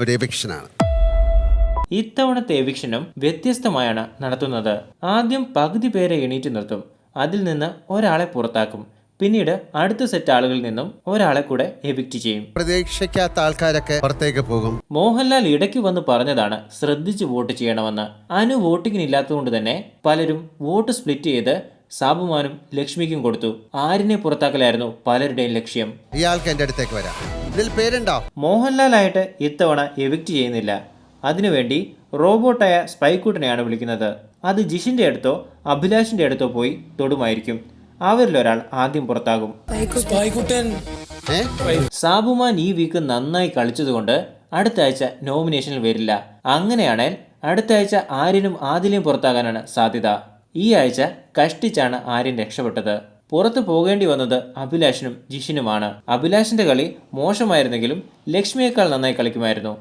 ഒരു എവിക്ഷനാണ് ഇത്തവണത്തെ എവിക്ഷനും വ്യത്യസ്തമായാണ് നടത്തുന്നത്. ആദ്യം പകുതി പേരെ എണീറ്റ് നിർത്തും. അതിൽ നിന്ന് ഒരാളെ പുറത്താക്കും. പിന്നീട് അടുത്ത സെറ്റ് ആളുകളിൽ നിന്നും ഒരാളെ കൂടെ എവിക്റ്റ് ചെയ്യും. പ്രതീക്ഷിക്കാത്ത ആൾക്കാരൊക്കെ പുറത്തേക്ക് പോകും. മോഹൻലാൽ ഇടയ്ക്ക് വന്ന് പറഞ്ഞതാണ് ശ്രദ്ധിച്ച് വോട്ട് ചെയ്യണമെന്ന്. അനു വോട്ടിങ്ങിനില്ലാത്തതുകൊണ്ട് തന്നെ പലരും വോട്ട് സ്പ്ലിറ്റ് ചെയ്ത് സാബുമാനും ലക്ഷ്മിക്കും കൊടുത്തു. ആരിനെ പുറത്താക്കലായിരുന്നു പലരുടെയും ലക്ഷ്യം. ഇയാൾക്ക് എന്റെ അടുത്തേക്ക് വരാം. ഇതിൽ പേരുണ്ടോ? മോഹൻലാലായിട്ട് ഇത്തവണ എവിക്റ്റ് ചെയ്യുന്നില്ല. അതിനുവേണ്ടി റോബോട്ടായ സ്പൈക്കൂട്ടിനെയാണ് വിളിക്കുന്നത്. അത് ജിഷിന്റെ അടുത്തോ അഭിലാഷിന്റെ അടുത്തോ പോയി തൊടുമായിരിക്കും. അവരിലൊരാൾ ആദ്യം പുറത്താകും. സാബുമാൻ ഈ വീക്ക് നന്നായി കളിച്ചതുകൊണ്ട് അടുത്ത ആഴ്ച നോമിനേഷനിൽ വരില്ല. അങ്ങനെയാണെങ്കിൽ അടുത്ത ആഴ്ച ആരിനും ആദിലും പുറത്താകാനാണ് സാധ്യത. ഈ ആഴ്ച കഷ്ടിച്ചാണ് ആര്യൻ രക്ഷപ്പെട്ടത്. പുറത്തു പോകേണ്ടി വന്നത് അഭിലാഷിനും ജിഷിനുമാണ്. അഭിലാഷിന്റെ കളി മോശമായിരുന്നെങ്കിലും ലക്ഷ്മിയേക്കാൾ നന്നായി കളിക്കുമായിരുന്നു.